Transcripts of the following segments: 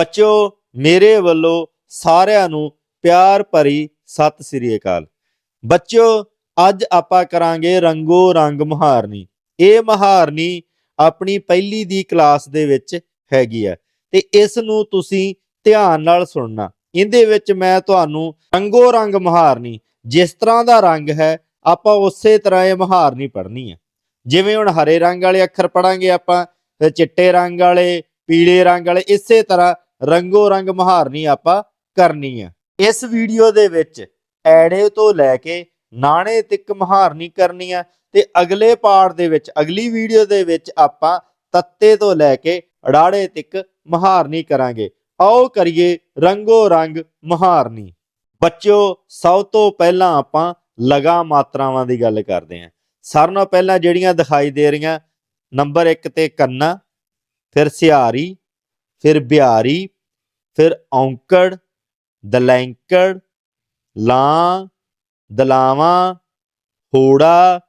ਬੱਚਿਓ, ਮੇਰੇ ਵੱਲੋਂ ਸਾਰਿਆਂ ਨੂੰ ਪਿਆਰ ਭਰੀ ਸਤਿ ਸ੍ਰੀ ਅਕਾਲ। ਬੱਚਿਓ, ਅੱਜ ਆਪਾਂ ਕਰਾਂਗੇ ਰੰਗੋ ਰੰਗ ਮਹਾਰਨੀ। ਇਹ ਮਹਾਰਨੀ ਆਪਣੀ ਪਹਿਲੀ ਦੀ ਕਲਾਸ ਦੇ ਵਿੱਚ ਹੈਗੀ ਆ ਤੇ ਇਸ ਨੂੰ ਤੁਸੀਂ ਧਿਆਨ ਨਾਲ ਸੁਣਨਾ। ਇਹਦੇ ਵਿੱਚ ਮੈਂ ਤੁਹਾਨੂੰ ਰੰਗੋ ਰੰਗ ਮਹਾਰਨੀ, ਜਿਸ ਤਰ੍ਹਾਂ ਦਾ ਰੰਗ ਹੈ, ਆਪਾਂ ਉਸੇ ਤਰ੍ਹਾਂ ਇਹ ਮਹਾਰਨੀ ਪੜ੍ਹਨੀ ਆ। ਜਿਵੇਂ ਹੁਣ ਹਰੇ ਰੰਗ ਵਾਲੇ ਅੱਖਰ ਪੜਾਂਗੇ ਆਪਾਂ, ਤੇ ਚਿੱਟੇ ਰੰਗ ਵਾਲੇ, ਪੀਲੇ ਰੰਗ ਵਾਲੇ, ਇਸੇ ਤਰ੍ਹਾਂ ਰੰਗੋ ਰੰਗ ਮਹਾਰਨੀ ਆਪਾਂ ਕਰਨੀ ਹੈ ਇਸ ਵੀਡੀਓ ਦੇ ਵਿੱਚ ਐੜੇ ਤੋਂ ਲੈ ਕੇ ਨਾਣੇ ਤੱਕ ਮਹਾਰਨੀ ਕਰਨੀ ਆ ਤੇ ਅਗਲੇ ਪਾਰਟ ਦੇ ਵਿੱਚ, ਅਗਲੀ ਵੀਡੀਓ ਦੇ ਵਿੱਚ ਆਪਾਂ ਤੱਤੇ ਤੋਂ ਲੈ ਕੇ ਅੜਾੜੇ ਤੱਕ ਮਹਾਰਨੀ ਕਰਾਂਗੇ। ਆਓ ਕਰੀਏ ਰੰਗੋ ਰੰਗ ਮਹਾਰਨੀ। ਬੱਚਿਓ, ਸਭ ਤੋਂ ਪਹਿਲਾਂ ਆਪਾਂ ਲਗਾ ਮਾਤਰਾਵਾਂ ਦੀ ਗੱਲ ਕਰਦੇ ਹਾਂ ਸਾਰਿਆਂ ਨਾਲੋਂ ਪਹਿਲਾਂ ਜਿਹੜੀਆਂ ਦਿਖਾਈ ਦੇ ਰਹੀਆਂ, ਨੰਬਰ 1 ਤੇ ਕੰਨਾ, ਫਿਰ ਸਿਹਾਰੀ ਫਿਰ ਬਿਹਾਰੀ, ਫਿਰ ਔਂਕੜ, ਦਲੈਂਕੜ, ਲਾਂ, ਦਲਾਵਾਂ, ਹੋੜਾ,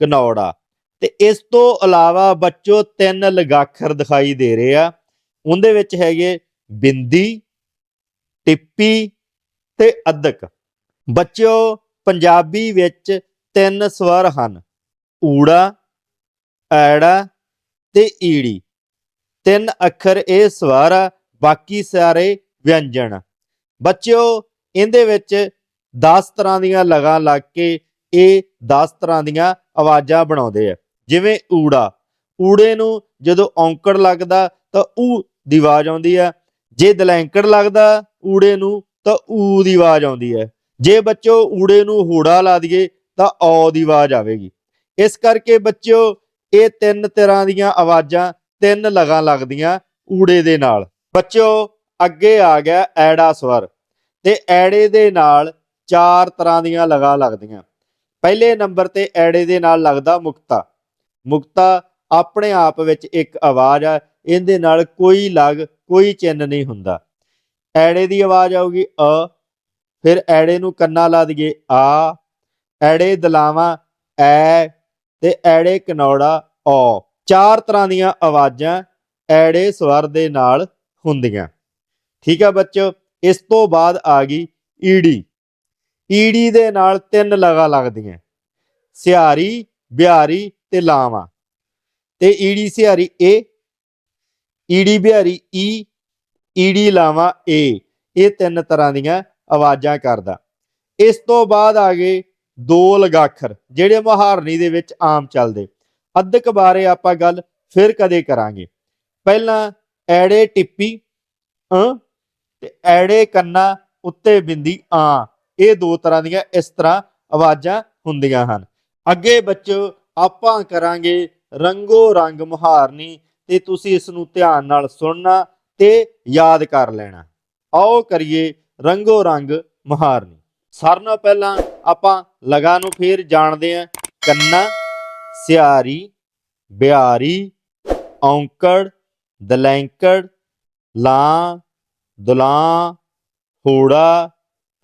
ਕਨੌੜਾ। ਤੇ ਇਸ ਤੋਂ ਇਲਾਵਾ ਬੱਚੋ ਤਿੰਨ ਲਗਾਖਰ ਦਿਖਾਈ ਦੇ ਰਹੇ ਆ। ਉਹਦੇ ਵਿੱਚ ਹੈਗੇ ਬਿੰਦੀ, ਟਿੱਪੀ ਤੇ ਅਦਕ ਬੱਚਿਓ, ਪੰਜਾਬੀ ਵਿੱਚ ਤਿੰਨ ਸਵਰ ਹਨ। ਊੜਾ, ਐੜਾ ਤੇ ਈੜੀ। ਤਿੰਨ ਅੱਖਰ ਇਹ ਸਵਰ ਆ, ਬਾਕੀ ਸਾਰੇ ਵਿਅੰਜਨ। ਆ। ਬੱਚਿਓ, ਇਹਦੇ ਵਿੱਚ 10 ਤਰ੍ਹਾਂ ਦੀਆਂ ਲਗਾਂ ਲੱਗ ਕੇ ਇਹ 10 ਤਰ੍ਹਾਂ ਦੀਆਂ ਆਵਾਜ਼ਾਂ ਬਣਾਉਂਦੇ ਆ। ਜਿਵੇਂ ਊੜਾ। ਊੜੇ ਨੂੰ ਜਦੋਂ ਔਂਕੜ ਲੱਗਦਾ ਤਾਂ ਊ ਦੀ ਆਵਾਜ਼ ਆਉਂਦੀ ਆ। ਜੇ ਦਲੈਂਕੜ ਲੱਗਦਾ ਊੜੇ ਨੂੰ ਤਾਂ ਊ ਦੀ ਆਵਾਜ਼ ਆਉਂਦੀ ਹੈ ਜੇ ਬੱਚੋ ਊੜੇ ਨੂੰ ਹੂੜਾ ਲਾ ਦਈਏ ਤਾਂ ਔ ਦੀ ਆਵਾਜ਼ ਆਵੇਗੀ। ਇਸ ਕਰਕੇ ਬੱਚਿਓ, ਇਹ ਤਿੰਨ ਤਰ੍ਹਾਂ ਦੀਆਂ ਆਵਾਜ਼ਾਂ ਤਿੰਨ ਲਗਾਂ ਲੱਗਦੀਆਂ ਊੜੇ ਦੇ ਨਾਲ। ਬੱਚਿਓ, ਅੱਗੇ ਆ ਗਿਆ ਐੜਾ ਸਵਰ। ਤੇ ਐੜੇ ਦੇ ਨਾਲ ਚਾਰ ਤਰ੍ਹਾਂ ਦੀਆਂ ਲਗਾਂ ਲੱਗਦੀਆਂ। ਪਹਿਲੇ ਨੰਬਰ ਤੇ ਐੜੇ ਦੇ ਨਾਲ ਲੱਗਦਾ ਮੁਕਤਾ। ਮੁਕਤਾ ਆਪਣੇ ਆਪ ਵਿੱਚ ਇੱਕ ਆਵਾਜ਼ ਆ, ਇਹਦੇ ਨਾਲ ਕੋਈ ਲਗ, ਕੋਈ ਚਿੰਨ ਨਹੀਂ ਹੁੰਦਾ। ਐੜੇ ਦੀ ਆਵਾਜ਼ ਆਊਗੀ ਅ, ਫਿਰ ਐੜੇ ਨੂੰ ਕੰਨਾ ਲਾ ਦਈਏ ਆ, ਐੜੇ ਦਲਾਵਾਂ ਐ, ਤੇ ਐੜੇ ਕਨੌੜਾ ਔ। ਚਾਰ ਤਰ੍ਹਾਂ ਦੀਆਂ ਆਵਾਜ਼ਾਂ ਐੜੇ ਸਵਰ ਦੇ ਨਾਲ ਹੁੰਦੀਆਂ। ਠੀਕ ਹੈ ਬੱਚੋ ਇਸ ਤੋਂ ਬਾਅਦ ਆ ਗਈ ਈੜੀ। ਈੜੀ ਦੇ ਨਾਲ ਤਿੰਨ ਲਗਾ ਲੱਗਦੀਆਂ। ਸਿਹਾਰੀ, ਬਿਹਾਰੀ ਤੇ ਲਾਵਾਂ। ਤੇ ਈੜੀ ਸਿਹਾਰੀ ਏ, ਈੜੀ ਬਿਹਾਰੀ ਈ, ਈੜੀ ਲਾਵਾਂ ਏ। ਇਹ ਤਿੰਨ ਤਰ੍ਹਾਂ ਦੀਆਂ ਆਵਾਜ਼ਾਂ ਕਰਦਾ। ਇਸ ਤੋਂ ਬਾਅਦ ਆ ਗਏ ਦੋ ਲਗਾਖਰ, ਜਿਹੜੇ ਮਹਾਰਨੀ ਦੇ ਵਿੱਚ ਆਮ ਚੱਲਦੇ। ਅੱਧਕ ਬਾਰੇ ਆਪਾਂ ਗੱਲ ਫਿਰ ਕਦੇ ਕਰਾਂਗੇ। ਪਹਿਲਾਂ ਐੜੇ ਟਿੱਪੀ ਅ ਤੇ ਐੜੇ ਕੰਨਾ ਉੱਤੇ ਬਿੰਦੀ ਆ। ਇਹ ਦੋ ਤਰ੍ਹਾਂ ਦੀਆਂ ਇਸ ਤਰ੍ਹਾਂ ਆਵਾਜ਼ਾਂ ਹੁੰਦੀਆਂ ਹਨ। ਅੱਗੇ ਬੱਚੋ ਆਪਾਂ ਕਰਾਂਗੇ ਰੰਗੋ ਰੰਗ ਮੁਹਾਰਨੀ ਤੇ ਤੁਸੀਂ ਇਸ ਨੂੰ ਧਿਆਨ ਨਾਲ ਸੁਣਨਾ ਤੇ ਯਾਦ ਕਰ ਲੈਣਾ। ਆਓ ਕਰੀਏ ਰੰਗੋ ਰੰਗ ਮੁਹਾਰਨੀ। ਸਾਰਿਆਂ ਪਹਿਲਾਂ ਆਪਾਂ ਲਗਾ ਨੂੰ ਫੇਰ ਜਾਣਦੇ ਆਂ ਕੰਨਾ। ਸਿਆਰੀ ਬਿਆਰੀ ਔਂਕੜ, ਦਲੈਂਕੜ, ਲਾਂ, ਦੁਲਾਂ, ਹੋੜਾ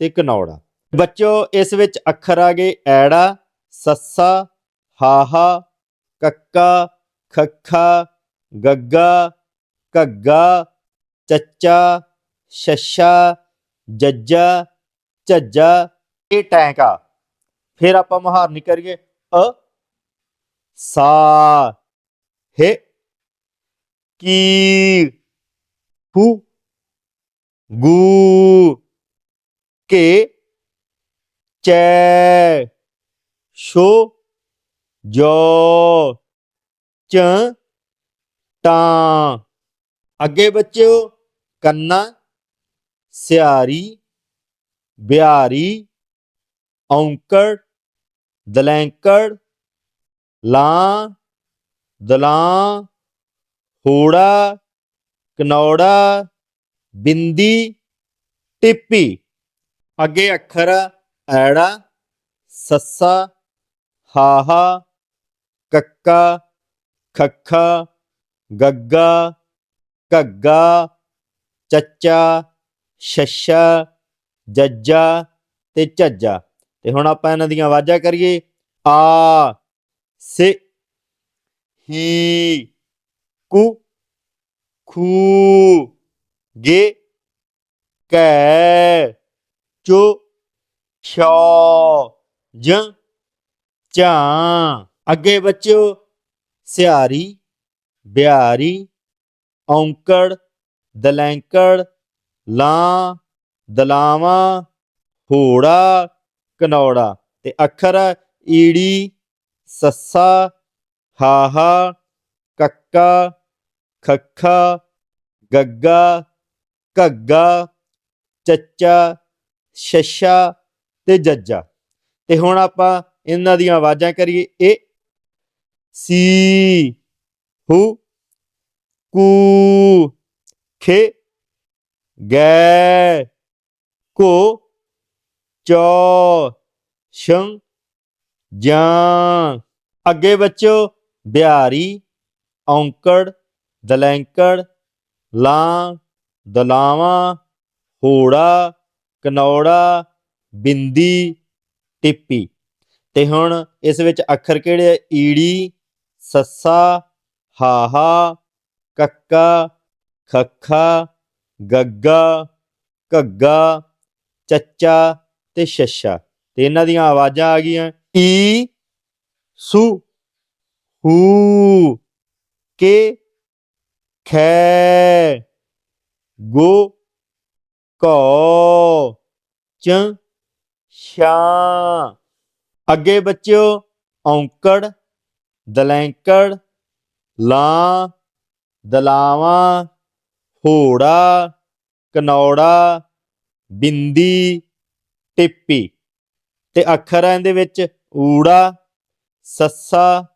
ਤੇ ਕਨੌੜਾ। ਬੱਚੋ, ਇਸ ਵਿੱਚ ਅੱਖਰ ਆ ਗਏ ਐੜਾ, ਸੱਸਾ, ਹਾਹਾ, ਕੱਕਾ, ਖੱਖਾ, ਗੱਗਾ, ਘੱਗਾ, ਚੱਚਾ, ਛੱਛਾ, ਜੱਜਾ, ਝੱਜਾ। ਇਹ ਟੈਂਕਾ ਫਿਰ ਆਪਾਂ ਮੁਹਾਰਨੀ ਕਰੀਏ ਅ ਸਾ ਹੈ ਕੀ ਹੂ ਗੂ ਕੇ ਚੈ ਸ਼ੋ ਜੋ ਚ ਟਾਂ ਅੱਗੇ ਬੱਚਿਓ ਕੰਨਾ ਸਿਹਾਰੀ ਬਿਹਾਰੀ ਔਂਕੜ ਦਲੈਂਕੜ ਲਾਂ, ਦਲਾਂ, ਹੋੜਾ, ਕਨੌੜਾ, ਬਿੰਦੀ, ਟਿੱਪੀ। ਅੱਗੇ ਅੱਖਰ, ਐੜਾ, ਸੱਸਾ, ਹਾਹਾ, ਕੱਕਾ, ਖੱਖਾ, ਗੱਗਾ, ਘੱਗਾ, ਚੱਚਾ ਛੱਛਾ ਜੱਜਾ ਤੇ ਝੱਜਾ। ਤੇ ਹੁਣ ਆਪਾਂ ਇਹਨਾਂ ਦੀਆਂ ਆਵਾਜ਼ਾਂ ਕਰੀਏ। ਆ ਸੇ ਹੀ ਕੁ ਖੂ ਗੇ ਕੈ ਚੋ ਛੋ ਜ ਝਾਂ ਅੱਗੇ ਬੱਚਿਓ, ਸਿਹਾਰੀ, ਬਿਹਾਰੀ, ਔਂਕੜ, ਦਲੈਂਕੜ, ਲਾਂ, ਦਲਾਵਾਂ, ਹੋੜਾ, ਕਨੌੜਾ ਤੇ ਅੱਖਰ ਈੜੀ ਸੱਸਾ, ਹਾਹਾ, ਕੱਕਾ, ਖੱਖਾ, ਗੱਗਾ, ਘੱਗਾ, ਚੱਚਾ, ਛੱਛਾ ਤੇ ਜੱਜਾ। ਤੇ ਹੁਣ ਆਪਾਂ ਇਹਨਾਂ ਦੀਆਂ ਆਵਾਜ਼ਾਂ ਕਰੀਏ। ਇਹ ਸੀ, ਹੂ, ਕੂ, ਖੇ, ਗੈ ਕੋ ਚੋ ਸ਼ੰ ਜਾਂ ਅੱਗੇ ਬੱਚੋ, ਬਿਹਾਰੀ, ਔਂਕੜ, ਦਲੈਂਕੜ ਲਾਂ ਦਲਾਵਾਂ, ਹੋੜਾ, ਕਨੌੜਾ, ਬਿੰਦੀ, ਟਿੱਪੀ। ਤੇ ਹੁਣ ਇਸ ਵਿੱਚ ਅੱਖਰ ਕਿਹੜੇ ਆ? ਈੜੀ, ਸੱਸਾ, ਹਾਹਾ, ਕੱਕਾ, ਖੱਖਾ, ਗੱਗਾ, ਘੱਗਾ, ਚੱਚਾ ਤੇ ਛੱਛਾ। ਤੇ ਇਹਨਾਂ ਦੀਆਂ ਆਵਾਜ਼ਾਂ ਆ ਗਈਆਂ। ਈ ਸੁ ਹੂ ਕੇ ਖੈ ਗੋ ਕੋ ਚ ਸ਼ਾ ਅੱਗੇ ਬੱਚਿਓ, ਔਂਕੜ, ਦਲੈਂਕੜ, ਲਾਂ, ਦਲਾਵਾਂ, ਹੋੜਾ, ਕਨੌੜਾ, ਬਿੰਦੀ, ਟਿੱਪੀ। ਤੇ ਅੱਖਰ ਆ ਇਹਦੇ ਵਿੱਚ ਊੜਾ, ਸੱਸਾ,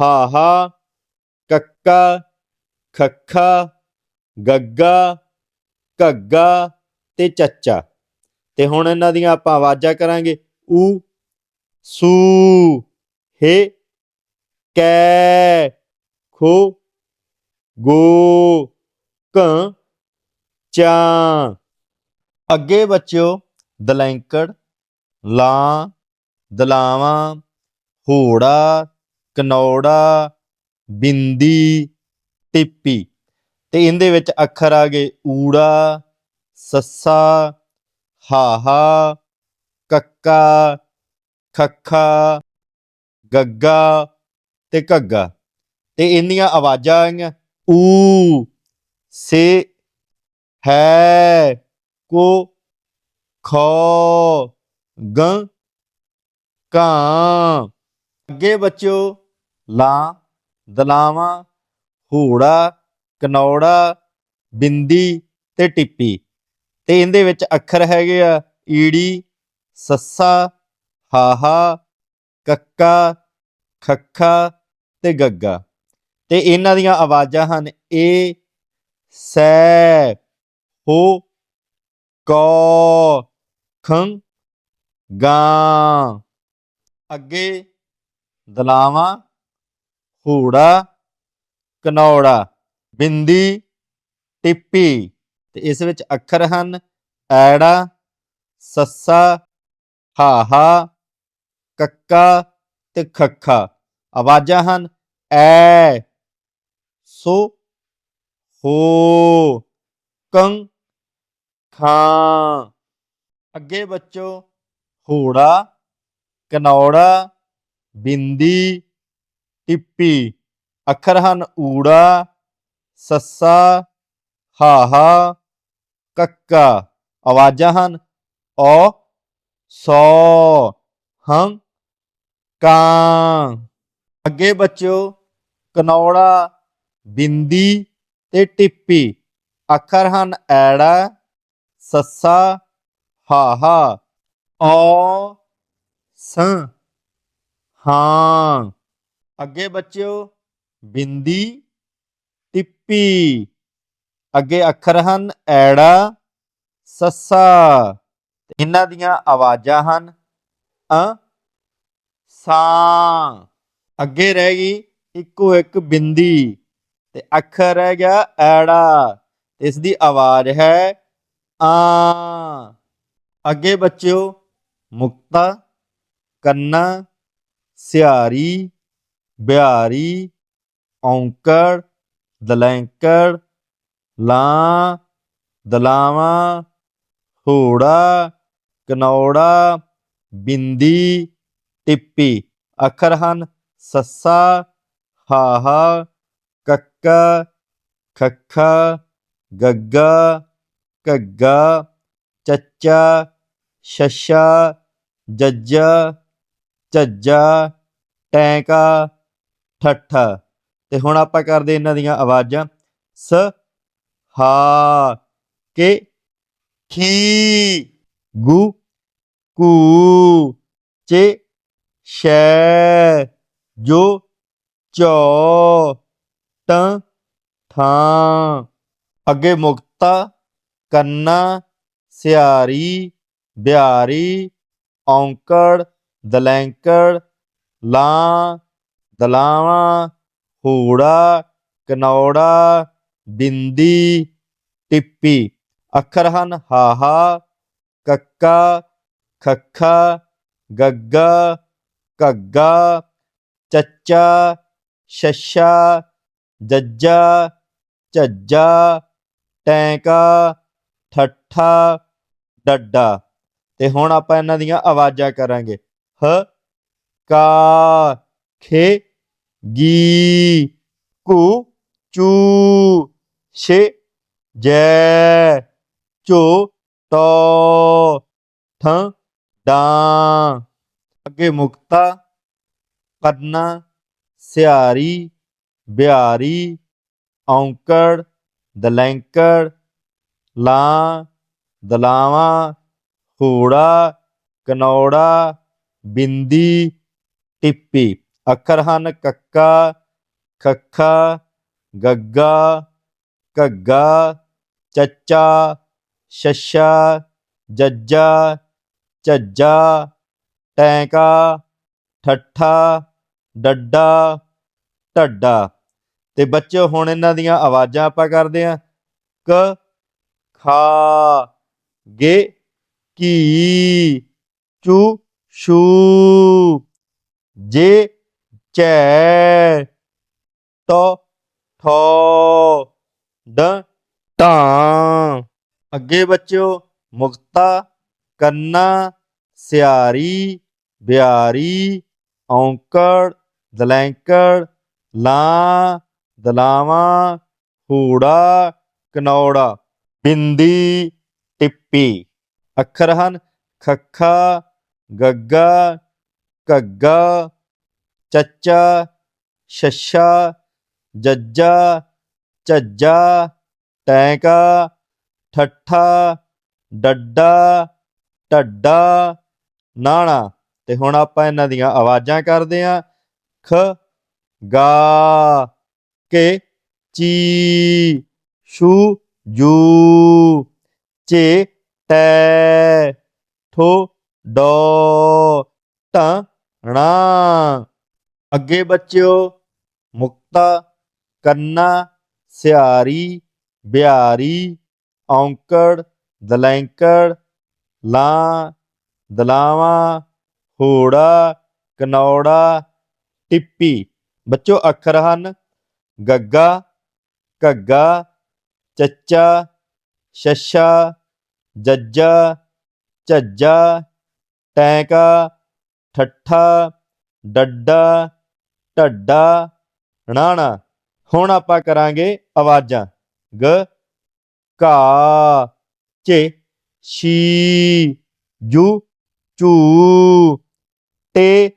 ਹਾਹਾ, ਕੱਕਾ, ਖੱਖਾ, ਗੱਗਾ, ਘੱਗਾ ਤੇ ਚੱਚਾ। ਤੇ ਹੁਣ ਇਹਨਾਂ ਦੀਆਂ ਆਪਾਂ ਆਵਾਜ਼ਾਂ ਕਰਾਂਗੇ। ਊ, ਸੂ, ਹੇ, ਕੈ, ਖੋ, ਗੋ ਕ ਚਾ। ਅੱਗੇ ਬੱਚਿਓ, ਦਲੈਂਕੜ, ਲਾਂ ਦਲਾਵਾਂ, ਹੋੜਾ, ਕਨੌੜਾ, ਬਿੰਦੀ, ਟਿੱਪੀ। ਤੇ ਇਹਦੇ ਵਿੱਚ ਅੱਖਰ ਆ ਗਏ ਊੜਾ, ਸੱਸਾ, ਹਾਹਾ, ਕੱਕਾ, ਖੱਖਾ, ਗੱਗਾ ਤੇ ਘੱਗਾ। ਤੇ ਇੰਨੀਆਂ ਆਵਾਜ਼ਾਂ ਆਈਆਂ ਊ, ਸੇ, ਹੈ, ਕੋ, ਖੋ, ਗ। ਕਾਂ ਅੱਗੇ ਬੱਚਿਓ ਲਾਂ ਦਲਾਵਾਂ, ਹੂੜਾ, ਕਨੌੜਾ, ਬਿੰਦੀ ਤੇ ਟਿੱਪੀ। ਤੇ ਇਹਦੇ ਵਿੱਚ ਅੱਖਰ ਹੈਗੇ ਆ, ਈੜੀ, ਸੱਸਾ, ਹਾਹਾ, ਕੱਕਾ, ਖੱਖਾ ਤੇ ਗੱਗਾ। ਤੇ ਇਹਨਾਂ ਦੀਆਂ ਆਵਾਜ਼ਾਂ ਹਨ, ਏ, ਸੈ, ਹੋ, ਕੋ, ਖੰ, ਗਾਂ। ਅੱਗੇ ਦਲਾਵਾਂ, ਹੂੜਾ, ਕਨੌੜਾ, ਬਿੰਦੀ, ਟਿੱਪੀ ਤੇ ਇਸ ਵਿੱਚ ਅੱਖਰ ਹਨ, ਐੜਾ, ਸੱਸਾ, ਹਾਹਾ, ਕੱਕਾ ਤੇ ਖੱਖਾ। ਆਵਾਜ਼ਾਂ ਹਨ, ਐ, ਸੋ, ਹੋ ਕੰ ਖਾਂ। ਅੱਗੇ ਬੱਚੋ, ਹੂੜਾ ਕਨੌੜਾ, ਬਿੰਦੀ, ਟਿੱਪੀ। ਅੱਖਰ ਹਨ ਊੜਾ, ਸੱਸਾ, ਹਾਹਾ, ਕੱਕਾ। ਆਵਾਜ਼ਾਂ ਹਨ ਔ ਸੌ, ਹੰ, ਕਾਂ। ਅੱਗੇ ਬੱਚਿਓ, ਕਨੌੜਾ, ਬਿੰਦੀ ਤੇ ਟਿੱਪੀ। ਅੱਖਰ ਹਨ ਐੜਾ, ਸੱਸਾ, ਹਾਹਾ। ਔ ਸੰ। ਹਾਂ। ਅੱਗੇ ਬੱਚਿਓ, ਬਿੰਦੀ, ਟਿੱਪੀ। ਅੱਗੇ ਅੱਖਰ ਹਨ, ਐੜਾ, ਸੱਸਾ। ਇਹਨਾਂ ਦੀਆਂ ਆਵਾਜ਼ਾਂ ਹਨ, ਅ, ਸਾਂ। ਅੱਗੇ ਰਹਿ ਗਈ ਇੱਕੋ ਇੱਕ ਬਿੰਦੀ। ਤੇ ਅੱਖਰ ਰਹਿ ਗਿਆ ਐੜਾ। ਇਸ ਦੀ ਆਵਾਜ਼ ਹੈ, ਆ। ਅੱਗੇ ਬੱਚਿਓ, ਮੁਕਤਾ। ਕੰਨਾ, ਸਿਹਾਰੀ, ਬਿਹਾਰੀ, ਔਂਕੜ, ਦਲੈਂਕੜ ਲਾਂ ਦਲਾਵਾਂ, ਹੋੜਾ, ਕਨੌੜਾ, ਬਿੰਦੀ, ਟਿੱਪੀ। ਅੱਖਰ ਹਨ ਸੱਸਾ, ਹਾਹਾ, ਕੱਕਾ, ਖੱਖਾ, ਗੱਗਾ, ਘੱਗਾ, ਚੱਚਾ ਛੱਛਾ ਜੱਜਾ ਝੱਜਾ, ਟੈਂਕਾ, ਠੱਠਾ। ਤੇ ਹੁਣ ਆਪਾਂ ਕਰਦੇ ਇਹਨਾਂ ਦੀਆਂ ਆਵਾਜ਼ਾਂ। ਸ, ਹਾ, ਕੇ, ਖੀ, ਗੁ ਕੂ ਚੇ, ਸ਼ੈ, ਜੋ, ਚੌ, ਟ ਠਾਂ ਅੱਗੇ ਮੁਕਤਾ, ਕੰਨਾ, ਸਿਆਰੀ ਬਿਹਾਰੀ ਔਂਕੜ ਦਲੈਂਕੜ ਲਾਂ ਦਲਾਵਾਂ, ਹੂੜਾ, ਕਨੌੜਾ, ਬਿੰਦੀ, ਟਿੱਪੀ। ਅੱਖਰ ਹਨ ਹਾਹਾ, ਕੱਕਾ, ਖੱਖਾ, ਗੱਗਾ, ਘੱਗਾ, ਚੱਚਾ, ਛੱਛਾ, ਜੱਜਾ, ਝੱਜਾ, ਟੈਂਕਾ, ਠੱਠਾ, ਡੱਡਾ। ਤੇ ਹੁਣ ਆਪਾਂ ਇਹਨਾਂ ਦੀਆਂ ਆਵਾਜ਼ਾਂ ਕਰਾਂਗੇ। ਹ ਕਾ ਖੇ ਗੀ ਕੁ ਚੂ ਛੇ ਜੈ ਝੋ ਟੋ ਠ ਡਾਂ ਅੱਗੇ ਮੁਕਤਾ ਕਰਨਾ ਸਿਆਰੀ ਬਿਹਾਰੀ ਔਂਕੜ ਦਲੈਂਕੜ ਲਾਂ ਦਲਾਵਾਂ ਹੂੜਾ ਕਨੌੜਾ ਬਿੰਦੀ ਟਿੱਪੀ, ਅੱਖਰ ਹਨ ਕੱਕਾ, ਖੱਖਾ, ਗੱਗਾ, ਘੱਗਾ, ਚੱਚਾ, ਛੱਛਾ, ਜੱਜਾ, ਝੱਜਾ, ਟੈਂਕਾ, ਠੱਠਾ, ਡੱਡਾ, ਢੱਡਾ। ਤੇ ਬੱਚੇ ਹੁਣ ਇਹਨਾਂ ਦੀਆਂ ਆਵਾਜ਼ਾਂ ਆਪਾਂ ਕਰਦੇ ਆਂ ਕ, ਖਾ, ਗੇ, ਕੀ, ਚੂ ਸ਼ੂ। ਜੇ ਚੈ ਟੋ ਠੋ ਡ ਟਾਂ ਅੱਗੇ ਬੱਚਿਓ, ਮੁਕਤਾ, ਕੰਨਾ, ਸਿਆਰੀ, ਬਿਆਰੀ, ਔਂਕੜ, ਦਲੈਂਕੜ, ਲਾਂ, ਦਲਾਵਾਂ, ਹੂੜਾ, ਕਨੌੜਾ, ਬਿੰਦੀ, ਟਿੱਪੀ। ਅੱਖਰ ਹਨ ਖੱਖਾ ਗੱਗਾ, ਘੱਗਾ, ਚੱਚਾ, ਛੱਛਾ, ਜੱਜਾ, ਝੱਜਾ, ਟੈਂਕਾ, ਠੱਠਾ, ਡੱਡਾ, ਢੱਡਾ, ਨਾਣਾ। ਤੇ ਹੁਣ ਆਪਾਂ ਇਹਨਾਂ ਦੀਆਂ ਆਵਾਜ਼ਾਂ ਕਰਦੇ ਆਂ ਖ, ਗਾ, ਕੇ, ਚੀ, ਸ਼ੂ, ਜੂ, ਚੇ, ਟੈ, ਠੋ ਡੋ ਟ ਅੱਗੇ ਬੱਚਿਓ, ਮੁਕਤਾ, ਕੰਨਾ ਸਿਆਰੀ ਬਿਹਾਰੀ, ਔਂਕੜ, ਦਲੈਂਕੜ, ਲਾਂ, ਦਲਾਵਾਂ, ਹੂੜਾ, ਕਨੌੜਾ, ਟਿੱਪੀ। ਬੱਚੋ ਅੱਖਰ ਹਨ। ਗੱਗਾ, ਘੱਗਾ, ਚੱਚਾ ਛੱਛਾ ਜੱਜਾ, ਝੱਜਾ ਟੈਂਕਾ, ਠੱਠਾ, ਡੱਡਾ, ਢੱਡਾ ਣਾਣਾ ਹੁਣ ਆਪਾਂ ਕਰਾਂਗੇ ਆਵਾਜ਼ਾਂ। ਗ ਕਾ ਚੇ, ਛੀ, ਜੂ ਚੂ ਟੇ,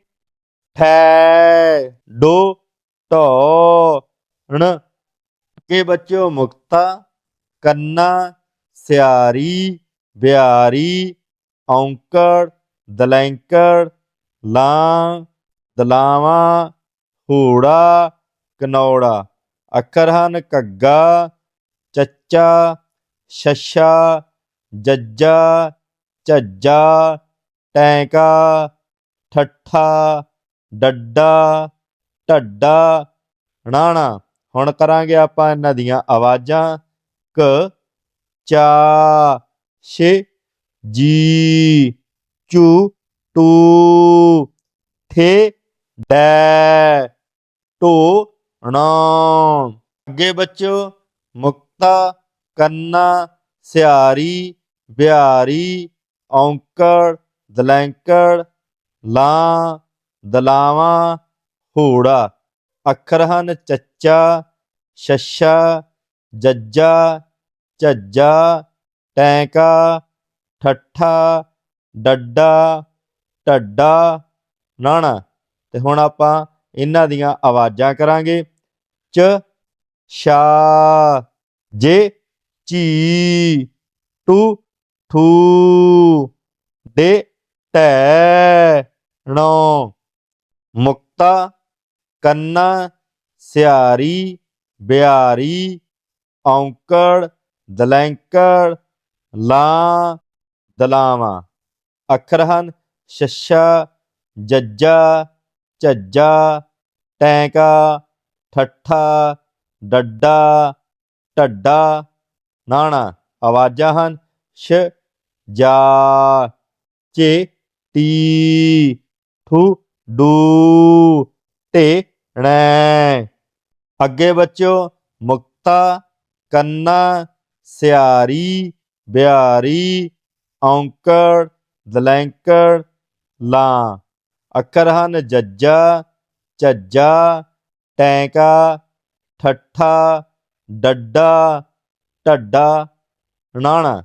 ਠੈ, ਡੋ ਢੋ ਣ। ਅੱਗੇ ਬੱਚਿਓ, ਮੁਕਤਾ, ਕੰਨਾ, ਸਿਆਰੀ, ਬਿਆਰੀ, ਔਂਕੜ ਦਲੈਂਕੜ ਲਾਂ ਦਲਾਵਾਂ, ਹੂੜਾ, ਕਨੌੜਾ। ਅੱਖਰ ਹਨ ਘੱਗਾ, ਚੱਚਾ, ਛੱਛਾ, ਜੱਜਾ, ਝੱਜਾ, ਟੈਂਕਾ, ਠੱਠਾ, ਡੱਡਾ, ਢੱਡਾ ਣਾਣਾ ਹੁਣ ਕਰਾਂਗੇ ਆਪਾਂ ਇਹਨਾਂ ਦੀਆਂ ਆਵਾਜ਼ਾਂ। ਕ, ਚਾ, ਛੇ, ਜੀ। ਚੂ ਟੂ ਠੇ ਡੈ ਢੋ ਣਾ। ਅੱਗੇ ਬੱਚੋ, ਮੁਕਤਾ, ਕੰਨਾ, ਸਿਆਰੀ ਬਿਹਾਰੀ ਔਂਕੜ, ਦਲੈਂਕੜ, ਲਾਂ, ਦਲਾਵਾਂ, ਹੂੜਾ। ਅੱਖਰ ਹਨ ਚੱਚਾ ਛੱਛਾ ਜੱਜਾ, ਝੱਜਾ, ਟੈਂਕਾ, ਠੱਠਾ ਡੱਡਾ, ਢੱਡਾ, ਨਾਣਾ। ਤੇ ਹੁਣ ਆਪਾਂ ਇਹਨਾਂ ਦੀਆਂ ਆਵਾਜ਼ਾਂ ਕਰਾਂਗੇ। ਚ, ਸ਼ਾ, ਜੇ, ਚੀ, ਟੂ, ਠੂ, ਦੇ ਟੈ ਣੋ। ਮੁਕਤਾ, ਕੰਨਾ, ਸਿਆਰੀ, ਬਿਆਰੀ, ਔਂਕੜ, ਦਲੈਂਕੜ, ਲਾਂ, ਦਲਾਵਾਂ। ਅੱਖਰ ਹਨ। ਛੱਛਾ, ਜੱਜਾ, ਝੱਜਾ, ਟੈਂਕਾ, ਠੱਠਾ, ਡੱਡਾ, ਢੱਡਾ, ਨਾਣਾ। ਆਵਾਜ਼ਾਂ ਹਨ। ਸ਼ ਜਾ, ਚੇ, ਟੀ, ਠੂ, ਡੂ ਟੇ ਣੈ ਅੱਗੇ ਬੱਚਿਓ, ਮੁਕਤਾ, ਕੰਨਾ, ਸਿਆਰੀ, ਬਿਆਰੀ, ਔਂਕੜ ਦਲੈਂਕੜ ਲਾਂ। ਅੱਖਰ ਹਨ ਜੱਜਾ, ਝੱਜਾ, ਟੈਂਕਾ, ਠੱਠਾ, ਡੱਡਾ, ਢੱਡਾ ਨਾਣਾ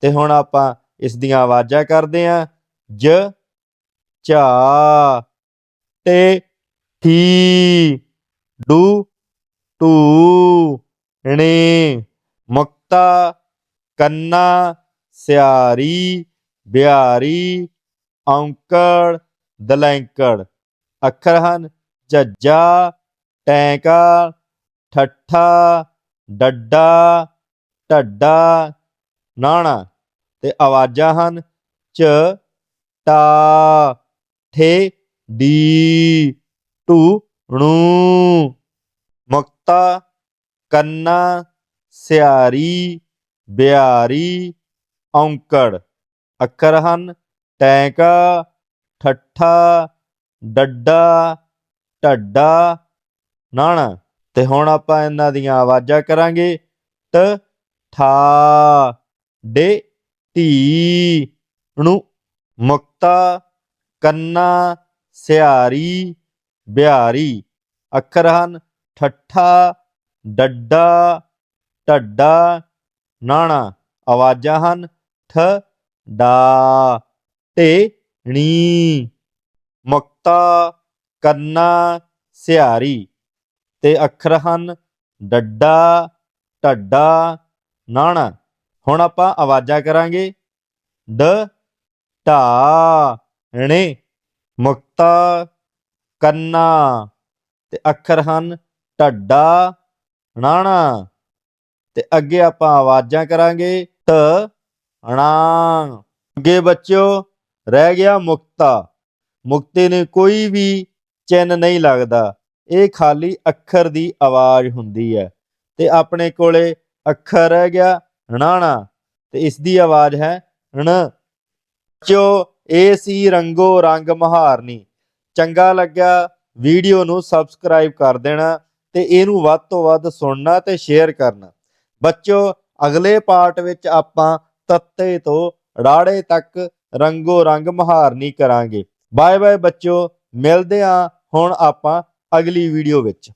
ਤੇ ਹੁਣ ਆਪਾਂ ਇਸ ਦੀਆਂ ਆਵਾਜ਼ਾਂ ਕਰਦੇ ਆਂ ਜ, ਝਾ ਟੇ ਠੀ, ਡੂ, ਟੂ, ਣੇ। ਮੁਕਤਾ, ਕੰਨਾ, ਸਿਆਰੀ ਬਿਹਾਰੀ, ਔਂਕੜ, ਦਲੈਂਕੜ। ਅੱਖਰ ਹਨ ਝੱਜਾ ਟੈਂਕਾ, ਠੱਠਾ, ਡੱਡਾ, ਢੱਡਾ, ਨਾਣਾ। ਤੇ ਆਵਾਜ਼ਾਂ ਹਨ ਚ, ਟਾ, ਠੇ, ਡੀ ਟੂ ਣੂ। ਮੁਕਤਾ, ਕੰਨਾ, ਸਿਆਰੀ ਬਿਆਰੀ ਔਂਕੜ। ਅੱਖਰ ਹਨ, ਟੈਂਕਾ, ਠੱਠਾ, ਡੱਡਾ, ਢੱਡਾ, ਨਾਣਾ। ਤੇ ਹੁਣ ਆਪਾਂ ਇਹਨਾਂ ਦੀਆਂ ਆਵਾਜ਼ਾਂ ਕਰਾਂਗੇ। ਟ ਠਾ, ਡੇ ਢੀ ਣੂ ਮੁਕਤਾ, ਕੰਨਾ ਸਿਆਰੀ ਬਿਹਾਰੀ। ਅੱਖਰ ਹਨ, ਠੱਠਾ, ਡੱਡਾ, ਢੱਡਾ, ਨਾਣਾ। ਆਵਾਜ਼ਾਂ ਹਨ, ਠ ਡਾ ਢੇ ਣੀ। ਮੁਕਤਾ ਕੰਨਾ ਸਿਆਰੀ ਤੇ ਅੱਖਰ ਹਨ ਡੱਡਾ, ਢੱਡਾ, ਨਾਣਾ। ਹੁਣ ਆਪਾਂ ਆਵਾਜ਼ਾਂ ਕਰਾਂਗੇ। ਡ, ਢਾ, ਣੇ। ਮੁਕਤਾ ਕੰਨਾ ਤੇ ਅੱਖਰ ਹਨ ਢੱਡਾ, ਨਾਣਾ। ਤੇ ਅੱਗੇ ਆਪਾਂ ਆਵਾਜ਼ਾਂ ਕਰਾਂਗੇ ਟ ਣਾ ਅੱਗੇ ਬੱਚਿਓ, ਰਹਿ ਗਿਆ ਮੁਕਤਾ। ਮੁਕਤੇ ਨੇ ਕੋਈ ਵੀ ਚਿੰਨ ਨਹੀਂ ਲੱਗਦਾ। ਇਹ ਖਾਲੀ ਅੱਖਰ ਦੀ ਆਵਾਜ਼ ਹੁੰਦੀ ਹੈ ਤੇ ਆਪਣੇ ਕੋਲੇ ਅੱਖਰ ਰਹਿ ਗਿਆ ਣਾਣਾ ਤੇ ਇਸ ਦੀ ਆਵਾਜ਼ ਹੈ ਣ ਬੱਚਿਓ ਇਹ ਸੀ ਰੰਗੋ ਰੰਗ ਮਹਾਰਨੀ। ਚੰਗਾ ਲੱਗਿਆ ਵੀਡੀਓ ਨੂੰ ਸਬਸਕ੍ਰਾਈਬ ਕਰ ਦੇਣਾ ਤੇ ਇਹਨੂੰ ਵੱਧ ਤੋਂ ਵੱਧ ਸੁਣਨਾ ਤੇ ਸ਼ੇਅਰ ਕਰਨਾ। ਬੱਚਿਓ, ਅਗਲੇ ਪਾਰਟ ਵਿੱਚ ਆਪਾਂ ਤੱਤੇ ਤੋਂ ਰਾੜੇ ਤੱਕ ਰੰਗੋ ਰੰਗ ਮਹਾਰਨੀ ਕਰਾਂਗੇ। ਬਾਏ ਬਾਏ ਬੱਚਿਓ, ਮਿਲਦੇ ਹਾਂ ਹੁਣ ਆਪਾਂ ਅਗਲੀ ਵੀਡੀਓ ਵਿੱਚ।